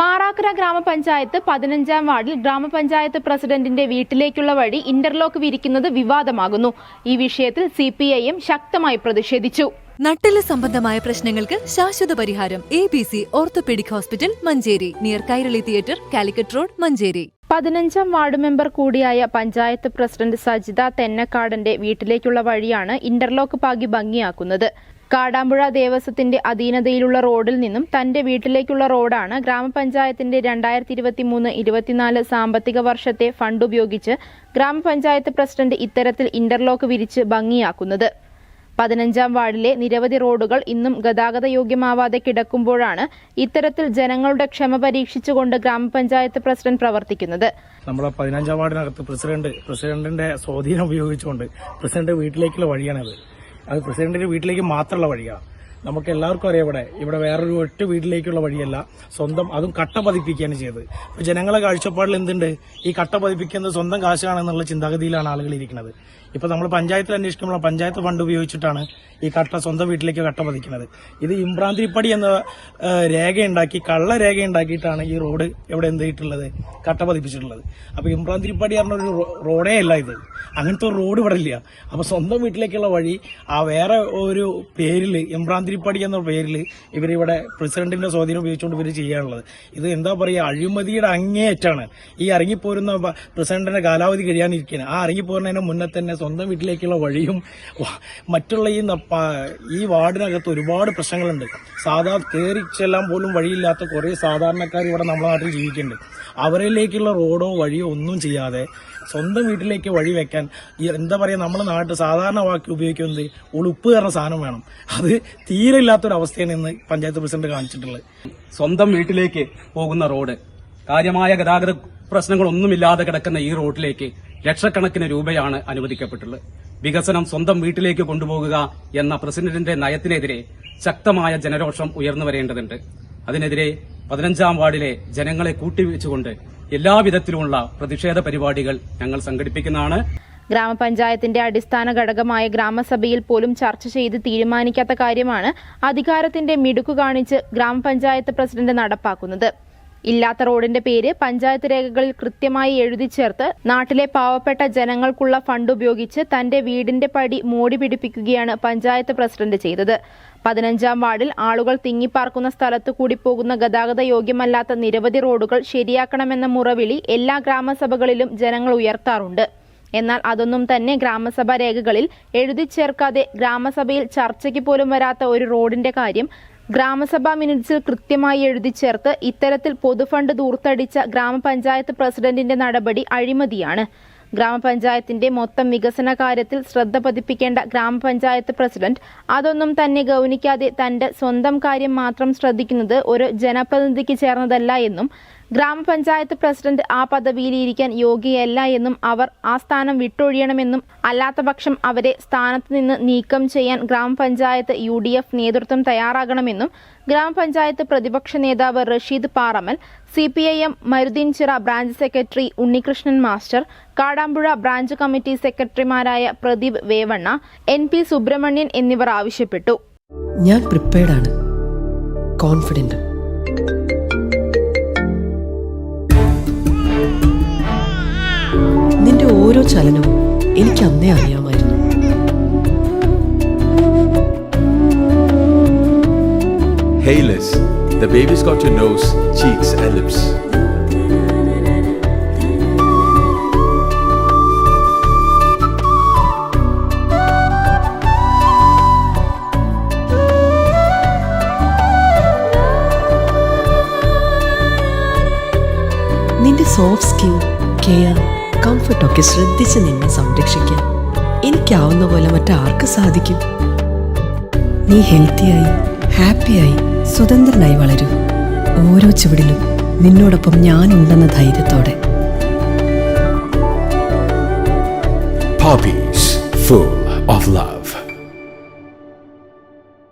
മാറാക്കര ഗ്രാമപഞ്ചായത്ത് പതിനഞ്ചാം വാർഡിൽ ഗ്രാമപഞ്ചായത്ത് പ്രസിഡന്റിന്റെ വീട്ടിലേക്കുള്ള വഴി ഇന്റർലോക്ക് വിരിക്കുന്നത് വിവാദമാകുന്നു. ഈ വിഷയത്തിൽ സി ശക്തമായി പ്രതിഷേധിച്ചു. നട്ടെല്ല് സംബന്ധമായ പ്രശ്നങ്ങൾക്ക് ശാശ്വത പരിഹാരം A B C orthopaedic hospital Manjeri. Near Kairali theatre Calicut road Manjeri. പതിനഞ്ചാം വാർഡ് മെമ്പർ കൂടിയായ പഞ്ചായത്ത് പ്രസിഡന്റ് സജിത തെന്നക്കാടന്റെ വീട്ടിലേക്കുള്ള വഴിയാണ് ഇന്റർലോക്ക് പാകി ഭംഗിയാക്കുന്നത്. കാടാമ്പുഴ ദേവസ്വത്തിന്റെ അധീനതയിലുള്ള റോഡിൽ നിന്നും തന്റെ വീട്ടിലേക്കുള്ള റോഡാണ് ഗ്രാമപഞ്ചായത്തിന്റെ രണ്ടായിരത്തി ഇരുപത്തി മൂന്ന് ഇരുപത്തിനാല് സാമ്പത്തിക വർഷത്തെ ഫണ്ട് ഉപയോഗിച്ച് ഗ്രാമപഞ്ചായത്ത് പ്രസിഡന്റ് ഇത്തരത്തിൽ ഇന്റർലോക്ക് വിരിച്ച് ഭംഗിയാക്കുന്നത്. പതിനഞ്ചാം വാർഡിലെ നിരവധി റോഡുകൾ ഇന്നും ഗതാഗത യോഗ്യമാവാതെ കിടക്കുമ്പോഴാണ് ഇത്തരത്തിൽ ജനങ്ങളുടെ ക്ഷമ പരീക്ഷിച്ചുകൊണ്ട് ഗ്രാമപഞ്ചായത്ത് പ്രസിഡന്റ് പ്രവർത്തിക്കുന്നത്. നമ്മുടെ പതിനഞ്ചാം വാർഡിനകത്ത് പ്രസിഡന്റ് പ്രസിഡന്റിന്റെ സ്വാധീനം ഉപയോഗിച്ചുകൊണ്ട് പ്രസിഡന്റ് വീട്ടിലേക്കുള്ള വഴിയാണത്. അത് പ്രസിഡന്റിന്റെ വീട്ടിലേക്ക് മാത്രമുള്ള വഴിയാണ് നമുക്ക് എല്ലാവർക്കും അറിയാം ഇവിടെ. ഇവിടെ വേറൊരു ഒറ്റ വീട്ടിലേക്കുള്ള വഴിയല്ല. സ്വന്തം അതും കട്ട പതിപ്പിക്കുകയാണ് ചെയ്തത്. ഇപ്പൊ ജനങ്ങളെ കാഴ്ചപ്പാടിൽ എന്തുണ്ട്? ഈ കട്ട പതിപ്പിക്കുന്നത് സ്വന്തം കാശാണെന്നുള്ള ചിന്താഗതിയിലാണ് ആളുകൾ ഇരിക്കുന്നത്. ഇപ്പൊ നമ്മൾ പഞ്ചായത്തിൽ അന്വേഷിക്കുമ്പോൾ പഞ്ചായത്ത് ഫണ്ട് ഉപയോഗിച്ചിട്ടാണ് ഈ കട്ട സ്വന്തം വീട്ടിലേക്ക് കട്ട പതിക്കുന്നത്. ഇത് ഇമ്രാന്തിരിപ്പടി എന്ന രേഖയുണ്ടാക്കി കള്ള രേഖ ഉണ്ടാക്കിയിട്ടാണ് ഈ റോഡ് ഇവിടെ എന്ത് ചെയ്തിട്ടുള്ളത്? കട്ട പതിപ്പിച്ചിട്ടുള്ളത്. അപ്പൊ ഇമ്രാന്തിരിപ്പടി പറഞ്ഞൊരു റോഡേ അല്ല ഇത്. അങ്ങനത്തെ ഒരു റോഡ് ഇവിടെ ഇല്ല. അപ്പൊ സ്വന്തം വീട്ടിലേക്കുള്ള വഴി ആ വേറെ ഒരു പേരിൽ എംബ്രാന്തിരിപ്പാടി എന്ന പേരിൽ ഇവരിവിടെ പ്രസിഡന്റിന്റെ സ്വാധീനം ഉപയോഗിച്ചുകൊണ്ട് ഇവർ ചെയ്യാനുള്ളത്. ഇത് എന്താ പറയുക അഴിമതിയുടെ അങ്ങേയറ്റാണ്. ഈ ഇറങ്ങിപ്പോരുന്ന പ്രസിഡന്റിന്റെ കാലാവധി കഴിയാനിരിക്കുകയാണ് ആ ഇറങ്ങിപ്പോരുന്നതിന് മുന്നേ തന്നെ സ്വന്തം വീട്ടിലേക്കുള്ള വഴിയും മറ്റുള്ള ഈ ഈ വാർഡിനകത്ത് ഒരുപാട് പ്രശ്നങ്ങളുണ്ട്. സാധാ കയറി ചെല്ലാൻ പോലും വഴിയില്ലാത്ത കുറേ സാധാരണക്കാർ ഇവിടെ നമ്മുടെ നാട്ടിൽ ജീവിക്കുന്നുണ്ട്. അവരിലേക്കുള്ള റോഡോ വഴിയോ ഒന്നും ചെയ്യാതെ സ്വന്തം വീട്ടിലേക്ക് വഴി വെക്കാൻ ഈ എന്താ പറയുക നമ്മുടെ നാട്ടിൽ സാധാരണ വാക്ക് ഉപയോഗിക്കുന്നത് ഉളുപ്പ് കയറുന്ന സാധനം വേണം. അത് തീരെ ഇല്ലാത്തൊരവസ്ഥയാണ് ഇന്ന് പഞ്ചായത്ത് പ്രസിഡന്റ് കാണിച്ചിട്ടുള്ളത്. സ്വന്തം വീട്ടിലേക്ക് പോകുന്ന റോഡ്. കാര്യമായ ഗതാഗത പ്രശ്നങ്ങളൊന്നുമില്ലാതെ കിടക്കുന്ന ഈ റോഡിലേക്ക് ലക്ഷക്കണക്കിന് രൂപയാണ് അനുവദിക്കപ്പെട്ടുള്ളത്. വികസനം സ്വന്തം വീട്ടിലേക്ക് കൊണ്ടുപോകുക എന്ന പ്രസിഡന്റിന്റെ നയത്തിനെതിരെ ശക്തമായ ജനരോഷം ഉയർന്നു വരേണ്ടതുണ്ട്. അതിനെതിരെ പതിനഞ്ചാം വാർഡിലെ ജനങ്ങളെ കൂട്ടിവെച്ചുകൊണ്ട് എല്ലാവിധത്തിലുമുള്ള പ്രതിഷേധ പരിപാടികൾ ഞങ്ങൾ സംഘടിപ്പിക്കുന്നതാണ്. ഗ്രാമപഞ്ചായത്തിന്റെ അടിസ്ഥാന ഘടകമായ ഗ്രാമസഭയിൽ പോലും ചർച്ച ചെയ്ത് തീരുമാനിക്കാത്ത കാര്യമാണ് അധികാരത്തിന്റെ മിടുക്കു കാണിച്ച് ഗ്രാമപഞ്ചായത്ത് പ്രസിഡന്റ് നടപ്പാക്കുന്നത്. ഇല്ലാത്ത റോഡിന്റെ പേര് പഞ്ചായത്ത് രേഖകളിൽ കൃത്യമായി എഴുതി ചേർത്ത് നാട്ടിലെ പാവപ്പെട്ട ജനങ്ങൾക്കുള്ള ഫണ്ട് ഉപയോഗിച്ച് തന്റെ വീടിന്റെ പടി മോടി പിടിപ്പിക്കുകയാണ് പഞ്ചായത്ത് പ്രസിഡന്റ് ചെയ്തത്. പതിനഞ്ചാം വാർഡിൽ ആളുകൾ തിങ്ങിപ്പാർക്കുന്ന സ്ഥലത്തു കൂടി പോകുന്ന ഗതാഗത യോഗ്യമല്ലാത്ത നിരവധി റോഡുകൾ ശരിയാക്കണമെന്ന മുറവിളി എല്ലാ ഗ്രാമസഭകളിലും ജനങ്ങൾ ഉയർത്താറുണ്ട്. എന്നാൽ അതൊന്നും തന്നെ ഗ്രാമസഭാ രേഖകളിൽ എഴുതി ചേർക്കാതെ ഗ്രാമസഭയിൽ ചർച്ചയ്ക്ക് പോലും വരാത്ത ഒരു റോഡിന്റെ കാര്യം ഗ്രാമസഭാ മിനിറ്റ്സിൽ കൃത്യമായി എഴുതി ചേർത്ത് ഇത്തരത്തിൽ പൊതുഫണ്ട് ദൂർത്തടിച്ച ഗ്രാമപഞ്ചായത്ത് പ്രസിഡന്റിന്റെ നടപടി അഴിമതിയാണ്. ഗ്രാമപഞ്ചായത്തിന്റെ മൊത്തം വികസന കാര്യത്തിൽ ശ്രദ്ധ പതിപ്പിക്കേണ്ട ഗ്രാമപഞ്ചായത്ത് പ്രസിഡന്റ് അതൊന്നും തന്നെ ഗൗനിക്കാതെ തന്റെ സ്വന്തം കാര്യം മാത്രം ശ്രദ്ധിക്കുന്നത് ഒരു ജനപ്രതിനിധിക്ക് ചേർന്നതല്ല എന്നും ഗ്രാമപഞ്ചായത്ത് പ്രസിഡന്റ് ആ പദവിയിലിരിക്കാൻ യോഗ്യയല്ല എന്നും അവർ ആ സ്ഥാനം വിട്ടൊഴിയണമെന്നും അല്ലാത്തപക്ഷം അവരെ സ്ഥാനത്ത് നിന്ന് നീക്കം ചെയ്യാൻ ഗ്രാമപഞ്ചായത്ത് യു ഡി എഫ് നേതൃത്വം തയ്യാറാകണമെന്നും ഗ്രാമപഞ്ചായത്ത് പ്രതിപക്ഷ നേതാവ് Rasheed Paramal C P I M Marudinchira branch secretary Unnikrishnan master Kadampuzha branch committee സെക്രട്ടറിമാരായ പ്രദീപ് വേവണ്ണ എൻ പി സുബ്രഹ്മണ്യൻ എന്നിവർ ആവശ്യപ്പെട്ടു. ഞാൻ പ്രിപ്പയർഡ് ആണ്. കോൺഫിഡന്റ് ഓരോ ചലനവും എനിക്ക് അന്നേ അറിയാമായിരുന്നു The baby's got your nose, cheeks, and lips. നിന്റെ സോഫ്റ്റ് സ്കിൻ കെയർ കംഫർട്ട് ഒക്കെ ശ്രദ്ധിച്ച് നിന്നെ സംരക്ഷിക്കാൻ എനിക്കാവുന്ന പോലെ മറ്റാർക്ക് സാധിക്കും? നീ ഹെൽത്തിയായി ഹാപ്പിയായി സ്വതന്ത്രനായി വളരൂ. ഓരോ ചുവടിലും നിന്നോടൊപ്പം ഞാനുണ്ടെന്ന ധൈര്യത്തോടെ. Poppies, full.